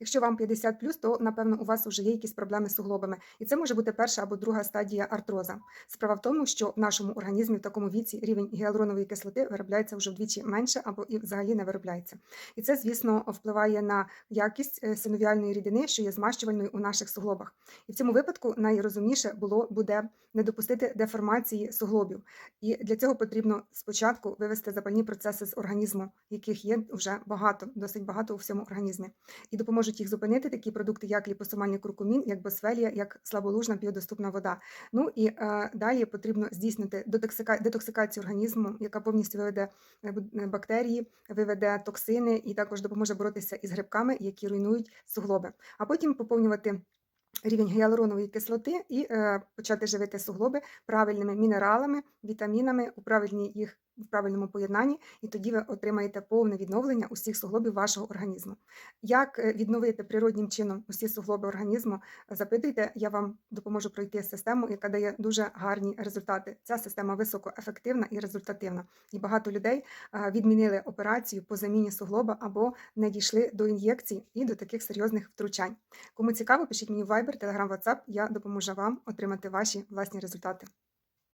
Якщо вам 50 то напевно у вас вже є якісь проблеми з суглобами, і це може бути перша або друга стадія артроза. Справа в тому, що в нашому організмі в такому віці рівень гіалуронової кислоти виробляється вже вдвічі менше або і взагалі не виробляється. І це, звісно, впливає на якість е, синовіальної рідини, що є змащувальною у наших суглобах. І в цьому випадку найрозумніше було буде не допустити деформації суглобів. І для цього потрібно спочатку вивести запальні процеси з організму, яких є вже багато, досить багато у всьому організмі. І допоможуть їх зупинити такі продукти, як ліпосомальний куркумін, як босфелія, як слаболужна біодоступна вода. Ну і е, далі потрібно здійснити детоксика- детоксикацію організму, яка повністю виведе е, е, бактерії, виведе токсини і також допоможе боротися із грибками, які руйнують суглоби. А потім поповнювати рівень гіалуронової кислоти і е, почати живити суглоби правильними мінералами, вітамінами у правильній їх в правильному поєднанні, і тоді ви отримаєте повне відновлення усіх суглобів вашого організму. Як е, відновити природнім чином усі суглоби організму? Запитуйте, я вам допоможу пройти систему, яка дає дуже гарні результати. Ця система високоефективна і результативна. І багато людей е, відмінили операцію по заміні суглоба або не дійшли до ін'єкцій і до таких серйозних втручань. Кому цікаво, пишіть мені в Viber, Telegram, WhatsApp, я допоможу вам отримати ваші власні результати.